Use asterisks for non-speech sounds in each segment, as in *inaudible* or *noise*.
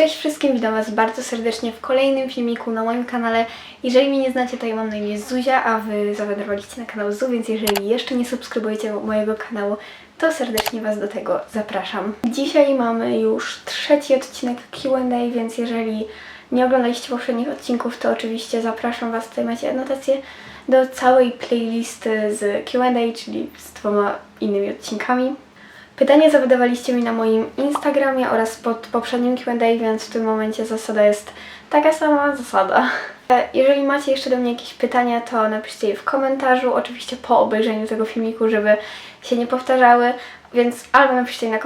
Cześć wszystkim, witam Was bardzo serdecznie w kolejnym filmiku na moim kanale. Jeżeli mnie nie znacie, to ja mam na imię Zuzia, a Wy zawędrowaliście na kanał Zu, więc jeżeli jeszcze nie subskrybujecie mojego kanału, to serdecznie Was do tego zapraszam. Dzisiaj mamy już trzeci odcinek Q&A, więc jeżeli nie oglądaliście poprzednich odcinków, to oczywiście zapraszam Was, tutaj macie anotację do całej playlisty z Q&A, czyli z dwoma innymi odcinkami. Pytania zawydawaliście mi na moim Instagramie oraz pod poprzednim Q&A, więc w tym momencie zasada jest taka sama zasada. E, Jeżeli macie jeszcze do mnie jakieś pytania, to napiszcie je w komentarzu, oczywiście po obejrzeniu tego filmiku, żeby się nie powtarzały, więc albo napiszcie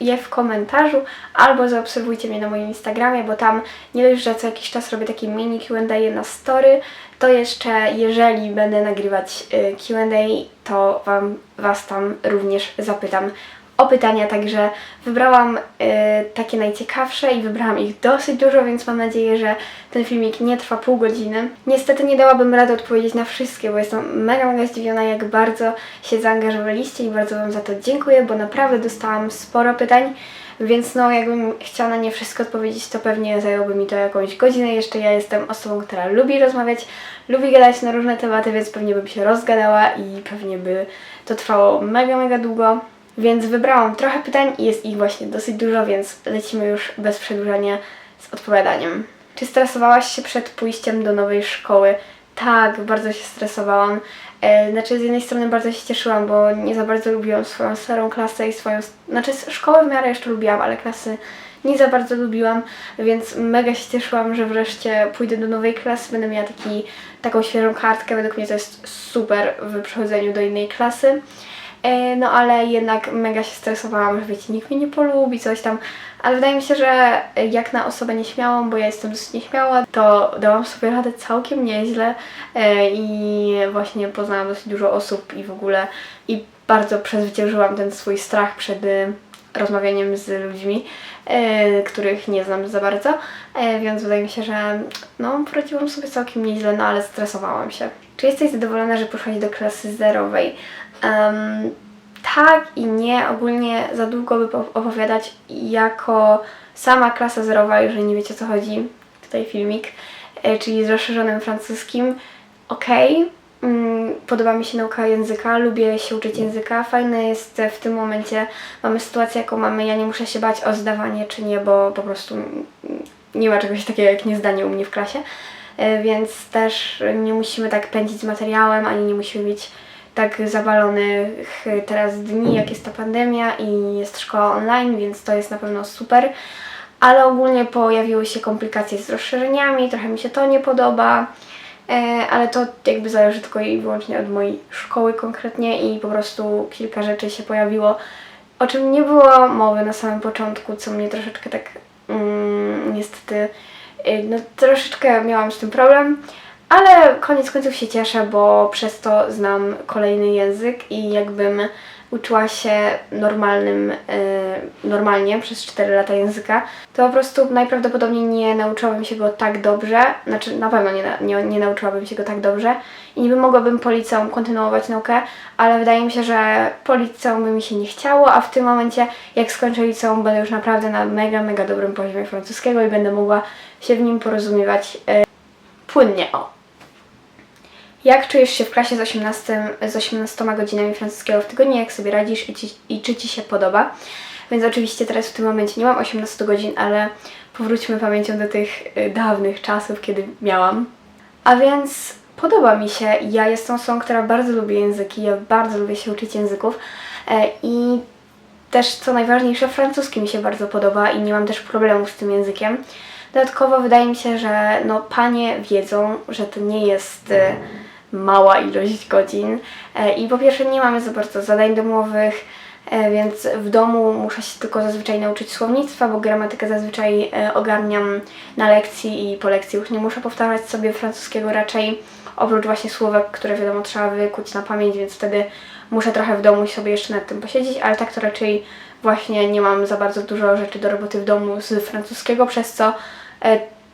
je w komentarzu, albo zaobserwujcie mnie na moim Instagramie, bo tam nie dość, że co jakiś czas robię takie mini Q&A na story, to jeszcze jeżeli będę nagrywać y, Q&A, to wam, Was tam również zapytam o pytania, także wybrałam y, takie najciekawsze i wybrałam ich dosyć dużo, więc mam nadzieję, że ten filmik nie trwa pół godziny. Niestety nie dałabym rady odpowiedzieć na wszystkie, bo jestem mega, mega zdziwiona, jak bardzo się zaangażowaliście i bardzo Wam za to dziękuję, bo naprawdę dostałam sporo pytań. Więc no, jakbym chciała na nie wszystko odpowiedzieć, to pewnie zajęłoby mi to jakąś godzinę. Jeszcze ja jestem osobą, która lubi rozmawiać, lubi gadać na różne tematy, więc pewnie bym się rozgadała i pewnie by to trwało mega, mega długo. Więc wybrałam trochę pytań i jest ich właśnie dosyć dużo, więc lecimy już bez przedłużania z odpowiadaniem. Czy stresowałaś się przed pójściem do nowej szkoły? Tak, bardzo się stresowałam. E, Znaczy, z jednej strony bardzo się cieszyłam, bo nie za bardzo lubiłam swoją starą klasę i swoją. Znaczy, szkołę w miarę jeszcze lubiłam, ale klasy nie za bardzo lubiłam, więc mega się cieszyłam, że wreszcie pójdę do nowej klasy, będę miała taki, taką świeżą kartkę. Według mnie to jest super w przechodzeniu do innej klasy. E, No ale jednak mega się stresowałam, że wiecie, nikt mnie nie polubi, coś tam. Ale wydaje mi się, że jak na osobę nieśmiałą, bo ja jestem dosyć nieśmiała, to dałam sobie radę całkiem nieźle e, i właśnie poznałam dosyć dużo osób i w ogóle i bardzo przezwyciężyłam ten swój strach przed e, rozmawianiem z ludźmi, których nie znam za bardzo, więc wydaje mi się, że no poradziłam sobie całkiem nieźle, no ale stresowałam się. Czy jesteś zadowolona, że poszłaś do klasy zerowej? Em, tak i nie. Ogólnie za długo by po- opowiadać jako sama klasa zerowa, jeżeli nie wiecie o co chodzi, tutaj filmik, e, czyli z rozszerzonym francuskim. Okej, mm, podoba mi się nauka języka, lubię się uczyć języka. Fajne jest w tym momencie, mamy sytuację jaką mamy, ja nie muszę się bać o zdawanie czy nie, bo po prostu nie ma czegoś takiego jak niezdanie u mnie w klasie. E, więc też nie musimy tak pędzić z materiałem, ani nie musimy mieć tak zawalonych teraz dni, jak jest ta pandemia i jest szkoła online, więc to jest na pewno super. Ale ogólnie pojawiły się komplikacje z rozszerzeniami, trochę mi się to nie podoba, e, ale to jakby zależy tylko i wyłącznie od mojej szkoły konkretnie i po prostu kilka rzeczy się pojawiło, o czym nie było mowy na samym początku, co mnie troszeczkę tak mm, niestety, y, no troszeczkę miałam z tym problem, ale koniec końców się cieszę, bo przez to znam kolejny język i jakbym uczyła się normalnym, y, normalnie przez 4 lata języka, to po prostu najprawdopodobniej nie nauczyłabym się go tak dobrze, znaczy na pewno nie, nie, nie nauczyłabym się go tak dobrze i niby mogłabym po liceum kontynuować naukę, ale wydaje mi się, że po liceum by mi się nie chciało, a w tym momencie jak skończę liceum będę już naprawdę na mega, mega dobrym poziomie francuskiego i będę mogła się w nim porozumiewać y, płynnie, o. Jak czujesz się w klasie z 18, z 18 godzinami francuskiego w tygodniu? Jak sobie radzisz i, ci, i czy Ci się podoba? Więc oczywiście teraz w tym momencie nie mam 18 godzin, ale powróćmy pamięcią do tych y, dawnych czasów, kiedy miałam. A więc podoba mi się. Ja jestem osobą, która bardzo lubi języki, ja bardzo lubię się uczyć języków e, i też co najważniejsze, francuski mi się bardzo podoba i nie mam też problemów z tym językiem. Dodatkowo wydaje mi się, że no, panie wiedzą, że to nie jest e, mała ilość godzin. E, i po pierwsze nie mamy za bardzo zadań domowych, e, więc w domu muszę się tylko zazwyczaj nauczyć słownictwa, bo gramatykę zazwyczaj ogarniam na lekcji i po lekcji już nie muszę powtarzać sobie francuskiego. Raczej, oprócz właśnie słówek, które wiadomo trzeba wykuć na pamięć, więc wtedy muszę trochę w domu sobie jeszcze nad tym posiedzieć, ale tak to raczej właśnie nie mam za bardzo dużo rzeczy do roboty w domu z francuskiego, przez co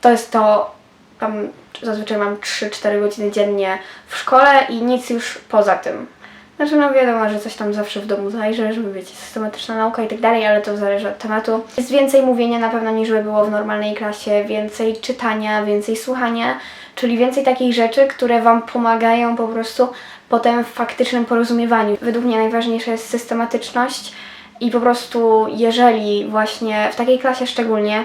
to jest to, zazwyczaj mam 3-4 godziny dziennie w szkole i nic już poza tym. Znaczy no wiadomo, że coś tam zawsze w domu zajrzę, żeby wiecie, systematyczna nauka i tak dalej, ale to zależy od tematu. Jest więcej mówienia na pewno niż by było w normalnej klasie, więcej czytania, więcej słuchania, czyli więcej takich rzeczy, które Wam pomagają po prostu potem w faktycznym porozumiewaniu. Według mnie najważniejsza jest systematyczność i po prostu jeżeli właśnie w takiej klasie szczególnie,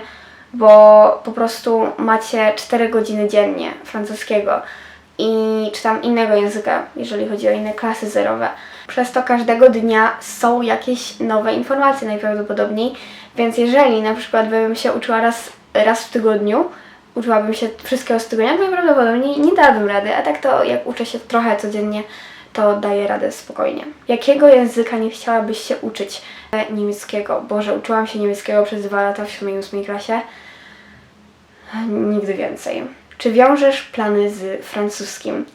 bo po prostu macie 4 godziny dziennie francuskiego i czy tam innego języka, jeżeli chodzi o inne klasy zerowe. Przez to każdego dnia są jakieś nowe informacje najprawdopodobniej, więc jeżeli na przykład bym się uczyła raz, raz w tygodniu, uczyłabym się wszystkiego z tygodnia, to najprawdopodobniej nie dałabym rady, a tak to jak uczę się trochę codziennie, to daję radę spokojnie. Jakiego języka nie chciałabyś się uczyć? E, Niemieckiego. Boże, uczyłam się niemieckiego przez dwa lata w 7 8 klasie. Nigdy więcej. Czy wiążesz plany z francuskim?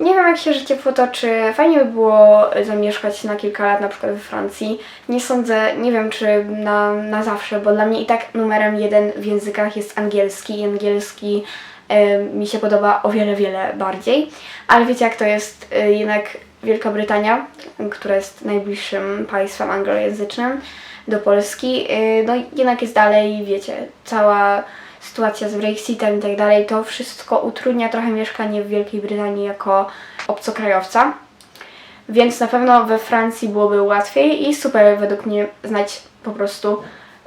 Nie wiem, jak się życie potoczy. Fajnie by było zamieszkać na kilka lat, na przykład we Francji. Nie sądzę, nie wiem, czy na, na zawsze, bo dla mnie i tak numerem jeden w językach jest angielski. I angielski e, mi się podoba o wiele, wiele bardziej. Ale wiecie, jak to jest e, jednak Wielka Brytania, która jest najbliższym państwem anglojęzycznym do Polski, e, no jednak jest dalej, wiecie, cała sytuacja z Brexitem i tak dalej, to wszystko utrudnia trochę mieszkanie w Wielkiej Brytanii jako obcokrajowca. Więc na pewno we Francji byłoby łatwiej i super według mnie znać po prostu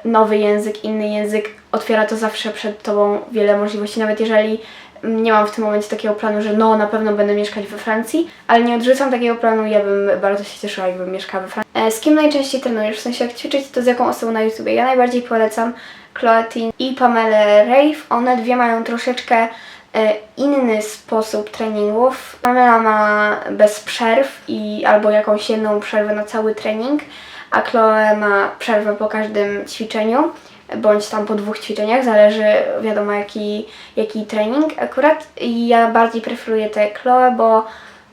nowy język, inny język. Otwiera to zawsze przed Tobą wiele możliwości, nawet jeżeli nie mam w tym momencie takiego planu, że no na pewno będę mieszkać we Francji, ale nie odrzucam takiego planu, ja bym bardzo się cieszyła, jakbym mieszkała we Francji. E, Z kim najczęściej trenujesz? W sensie jak ćwiczyć, to z jaką osobą na YouTubie? Ja najbardziej polecam Chloe Tin i Pamelę Rave. One dwie mają troszeczkę e, inny sposób treningów. Pamela ma bez przerw i albo jakąś jedną przerwę na cały trening, a Chloe ma przerwę po każdym ćwiczeniu bądź tam po dwóch ćwiczeniach, zależy wiadomo jaki, jaki trening akurat. I ja bardziej preferuję te Chloe, bo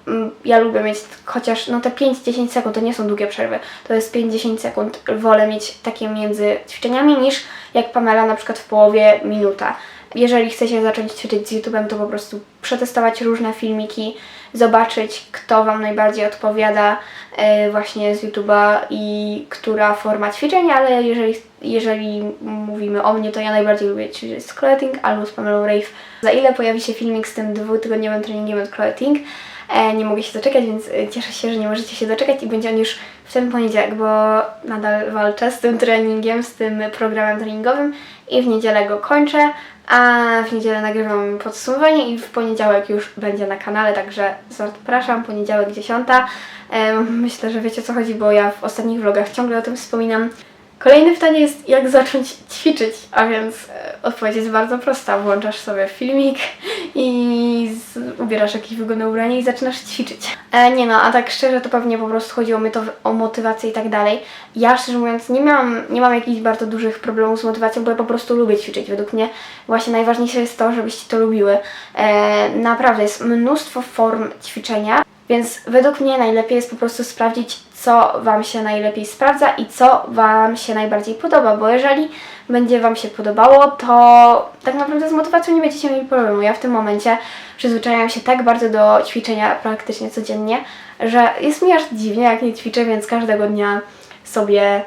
mm, ja lubię mieć chociaż no te 5-10 sekund, to nie są długie przerwy, to jest 5-10 sekund. Wolę mieć takie między ćwiczeniami niż jak Pamela na przykład w połowie minuta. Jeżeli chcecie zacząć ćwiczyć z YouTube'em, to po prostu przetestować różne filmiki, zobaczyć, kto Wam najbardziej odpowiada e, właśnie z YouTube'a i która forma ćwiczenia, ale jeżeli, jeżeli mówimy o mnie, to ja najbardziej lubię ćwiczyć z Clothing albo z Pamelą Rave. Za ile pojawi się filmik z tym dwutygodniowym treningiem od Clothing? E, nie mogę się doczekać, więc e, cieszę się, że nie możecie się doczekać i będzie on już w ten poniedziałek, bo nadal walczę z tym treningiem, z tym programem treningowym i w niedzielę go kończę, a w niedzielę nagrywam podsumowanie i w poniedziałek już będzie na kanale, także zapraszam, poniedziałek 10. E, myślę, że wiecie o co chodzi, bo ja w ostatnich vlogach ciągle o tym wspominam. Kolejne pytanie jest, jak zacząć ćwiczyć, a więc e, odpowiedź jest bardzo prosta. Włączasz sobie filmik i z, ubierasz jakieś wygodne ubranie i zaczynasz ćwiczyć. E, nie no, a tak szczerze to pewnie po prostu to w- o motywację i tak dalej. Ja szczerze mówiąc nie miałam, nie mam jakichś bardzo dużych problemów z motywacją, bo ja po prostu lubię ćwiczyć. Według mnie właśnie najważniejsze jest to, żebyście to lubiły. E, naprawdę jest mnóstwo form ćwiczenia. Więc według mnie najlepiej jest po prostu sprawdzić, co Wam się najlepiej sprawdza i co Wam się najbardziej podoba, bo jeżeli będzie Wam się podobało, to tak naprawdę z motywacją nie będziecie mieli problemu. Ja w tym momencie przyzwyczajam się tak bardzo do ćwiczenia praktycznie codziennie, że jest mi aż dziwnie, jak nie ćwiczę, więc każdego dnia sobie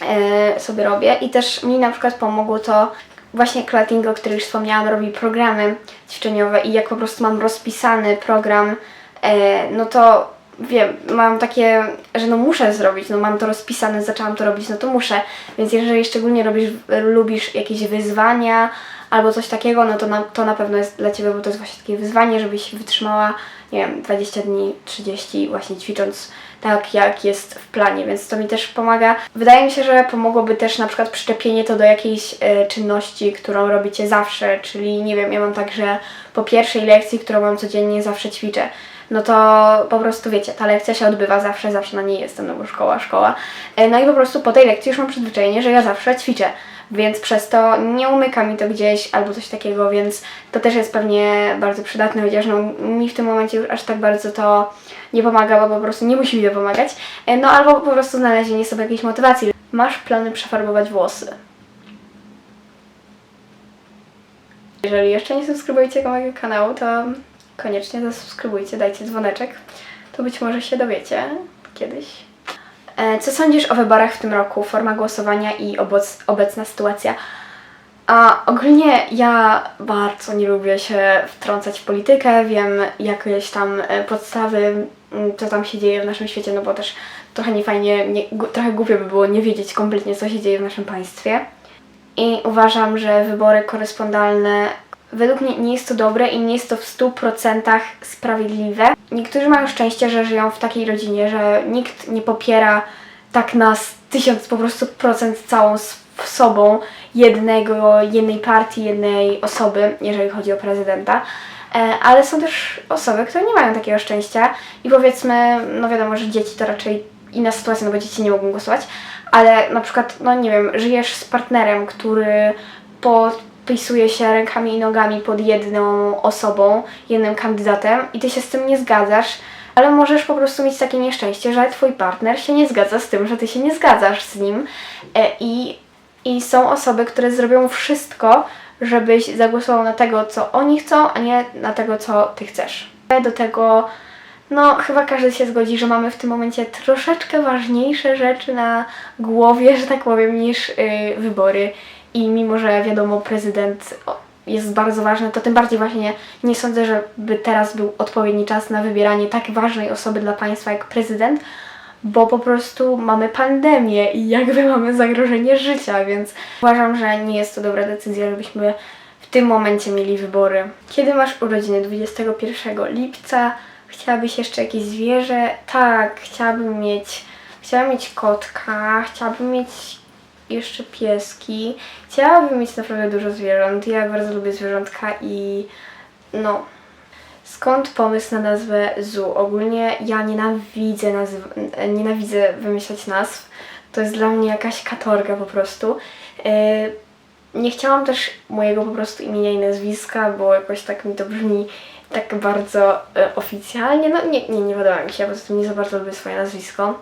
e, sobie robię i też mi na przykład pomogło to właśnie Clating, o którym już wspomniałam, robi programy ćwiczeniowe i jak po prostu mam rozpisany program, no to wiem, mam takie, że no muszę zrobić, no mam to rozpisane, zaczęłam to robić, no to muszę, więc jeżeli szczególnie robisz, lubisz jakieś wyzwania albo coś takiego, no to na, to na pewno jest dla Ciebie, bo to jest właśnie takie wyzwanie, żebyś wytrzymała, nie wiem, 20 dni, 30 właśnie ćwicząc tak, jak jest w planie, więc to mi też pomaga. Wydaje mi się, że pomogłoby też na przykład przyczepienie to do jakiejś e, czynności, którą robicie zawsze, czyli nie wiem, ja mam tak, że po pierwszej lekcji, którą mam codziennie, zawsze ćwiczę. No to po prostu wiecie, ta lekcja się odbywa zawsze, zawsze na niej jestem, no bo szkoła, szkoła. E, No i po prostu po tej lekcji już mam przyzwyczajenie, że ja zawsze ćwiczę więc przez to nie umyka mi to gdzieś albo coś takiego, więc to też jest pewnie bardzo przydatne, chociaż no, mi w tym momencie już aż tak bardzo to nie pomaga, bo po prostu nie musi mi to pomagać. E, No albo po prostu znalezienie sobie jakiejś motywacji. Masz plany przefarbować włosy? Jeżeli jeszcze nie subskrybujecie mojego kanału, to koniecznie zasubskrybujcie, dajcie dzwoneczek. to być może się dowiecie kiedyś. E, Co sądzisz o wyborach w tym roku? Forma głosowania i obecna sytuacja. A ogólnie ja bardzo nie lubię się wtrącać w politykę, wiem jakieś tam e, podstawy, co tam się dzieje w naszym świecie, no bo też trochę niefajnie, nie, trochę głupio by było nie wiedzieć kompletnie, co się dzieje w naszym państwie. I uważam, że wybory korespondalne według mnie nie jest to dobre i nie jest to w 100% sprawiedliwe. Niektórzy mają szczęście, że żyją w takiej rodzinie, że nikt nie popiera tak na tysiąc po prostu procent całą sobą jednego, jednej partii, jednej osoby, jeżeli chodzi o prezydenta. E, Ale są też osoby, które nie mają takiego szczęścia i powiedzmy, no wiadomo, że dzieci to raczej inna sytuacja, no bo dzieci nie mogą głosować, ale na przykład, no nie wiem, żyjesz z partnerem, który podpisuje się rękami i nogami pod jedną osobą, jednym kandydatem i ty się z tym nie zgadzasz, ale możesz po prostu mieć takie nieszczęście, że twój partner się nie zgadza z tym, że ty się nie zgadzasz z nim e, i, i są osoby, które zrobią wszystko, żebyś zagłosował na tego, co oni chcą, a nie na tego, co ty chcesz. Do tego no, chyba każdy się zgodzi, że mamy w tym momencie troszeczkę ważniejsze rzeczy na głowie, że tak powiem, niż y, wybory. I mimo, że wiadomo, prezydent jest bardzo ważny, to tym bardziej właśnie nie sądzę, żeby teraz był odpowiedni czas na wybieranie tak ważnej osoby dla państwa jak prezydent, bo po prostu mamy pandemię i jakby mamy zagrożenie życia, więc uważam, że nie jest to dobra decyzja, żebyśmy w tym momencie mieli wybory. Kiedy masz urodziny? 21 lipca. Chciałabyś jeszcze jakieś zwierzę? Tak, chciałabym mieć, chciałabym mieć kotka, chciałabym mieć jeszcze pieski. Chciałabym mieć naprawdę dużo zwierząt. Ja bardzo lubię zwierzątka i no. Skąd pomysł na nazwę Zoo? Ogólnie ja nienawidzę nazw, nienawidzę wymyślać nazw. To jest dla mnie jakaś katorga po prostu. Yy, nie chciałam też mojego po prostu imienia i nazwiska, bo jakoś tak mi to brzmi tak bardzo e, oficjalnie. No nie, nie, nie podoba mi się, po prostu nie za bardzo lubię swoje nazwisko.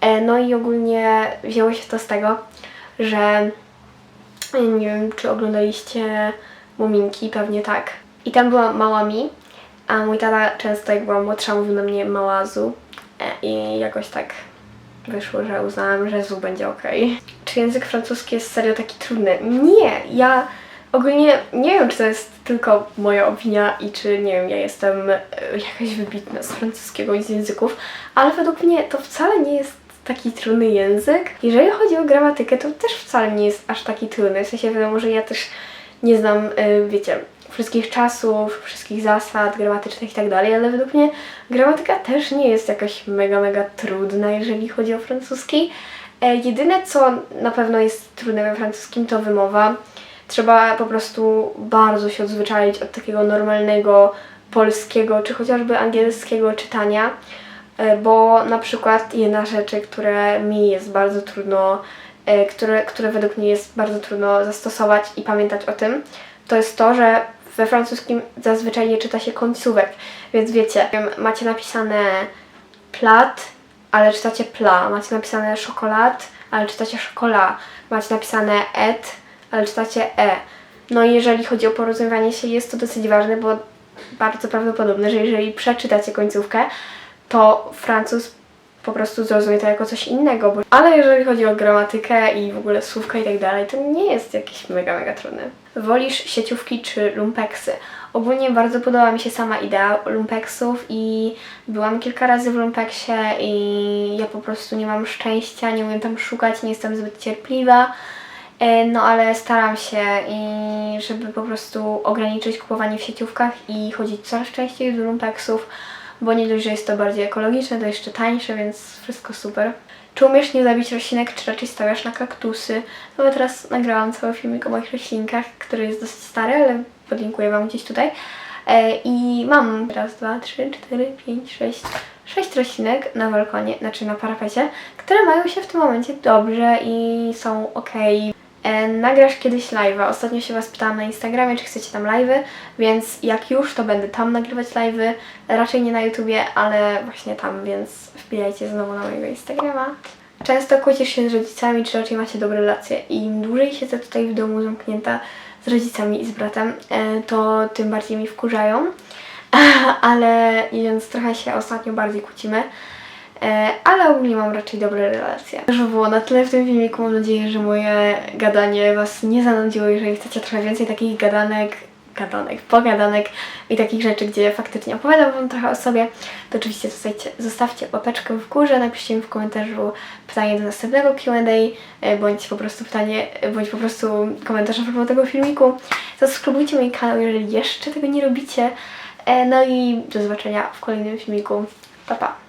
E, no i ogólnie wzięło się to z tego, że e, nie wiem, czy oglądaliście Muminki, pewnie tak. I tam była mała mi, a mój tata często jak była młodsza mówił na mnie mała Zu e, i jakoś tak wyszło, że uznałam, że Zu będzie ok. Czy język francuski jest serio taki trudny? Nie, ja ogólnie nie wiem, czy to jest tylko moja opinia i czy, nie wiem, ja jestem e, jakaś wybitna z francuskiego i z języków, ale według mnie to wcale nie jest taki trudny język. Jeżeli chodzi o gramatykę, to też wcale nie jest aż taki trudny. W sensie wiadomo, że ja też nie znam, y, wiecie, wszystkich czasów, wszystkich zasad gramatycznych i tak dalej, ale według mnie gramatyka też nie jest jakaś mega, mega trudna, jeżeli chodzi o francuski. E, jedyne, co na pewno jest trudne we francuskim, to wymowa. Trzeba po prostu bardzo się odzwyczaić od takiego normalnego polskiego, czy chociażby angielskiego czytania, bo na przykład jedna rzeczy, które mi jest bardzo trudno, e, które, które według mnie jest bardzo trudno zastosować i pamiętać o tym, to jest to, że we francuskim zazwyczaj nie czyta się końcówek, więc wiecie, macie napisane plat, ale czytacie pla, macie napisane czokolad, ale czytacie chocolat, macie napisane et, ale czytacie e. No i jeżeli chodzi o porozumiewanie się, jest to dosyć ważne, bo bardzo prawdopodobne, że jeżeli przeczytacie końcówkę, to Francuz po prostu zrozumie to jako coś innego. Bo... Ale jeżeli chodzi o gramatykę i w ogóle słówka i tak dalej, to nie jest jakieś mega, mega trudne. Wolisz sieciówki czy lumpeksy? Ogólnie bardzo podoba mi się sama idea lumpeksów i byłam kilka razy w lumpeksie i ja po prostu nie mam szczęścia, nie umiem tam szukać, nie jestem zbyt cierpliwa. E, No ale staram się i żeby po prostu ograniczyć kupowanie w sieciówkach i chodzić coraz częściej do lumpeksów, bo nie dość, że jest to bardziej ekologiczne, to jeszcze tańsze, więc wszystko super. Czy umiesz nie zabić roślinek, czy raczej stawiasz na kaktusy? No bo teraz nagrałam cały filmik o moich roślinkach, który jest dosyć stary, ale podlinkuję Wam gdzieś tutaj. E, I mam raz, dwa, trzy, cztery, pięć, sześć, sześć roślinek na balkonie, znaczy na parapecie, które mają się w tym momencie dobrze i są ok. E, Nagrasz kiedyś live'a. Ostatnio się Was pytałam na Instagramie, czy chcecie tam live'y, więc jak już, to będę tam nagrywać live'y. Raczej nie na YouTubie, ale właśnie tam, więc wbijajcie znowu na mojego Instagrama. Często kłócisz się z rodzicami, czy raczej macie dobre relacje? I im dłużej siedzę tutaj w domu zamknięta z rodzicami i z bratem, e, to tym bardziej mi wkurzają. *laughs* ale więc trochę się ostatnio bardziej kłócimy. E, ale ogólnie mam raczej dobre relacje. To już było na tyle w tym filmiku. Mam nadzieję, że moje gadanie Was nie zanudziło. Jeżeli chcecie trochę więcej takich gadanek, gadanek, pogadanek i takich rzeczy, gdzie faktycznie opowiadam Wam trochę o sobie, to oczywiście zostawcie, zostawcie łapeczkę w górze, napiszcie mi w komentarzu pytanie do następnego Q&A, e, bądź po prostu pytanie, e, bądź po prostu komentarz a propos tego filmiku. Zasubskrybujcie mój kanał, jeżeli jeszcze tego nie robicie. No i do zobaczenia w kolejnym filmiku. Pa, pa!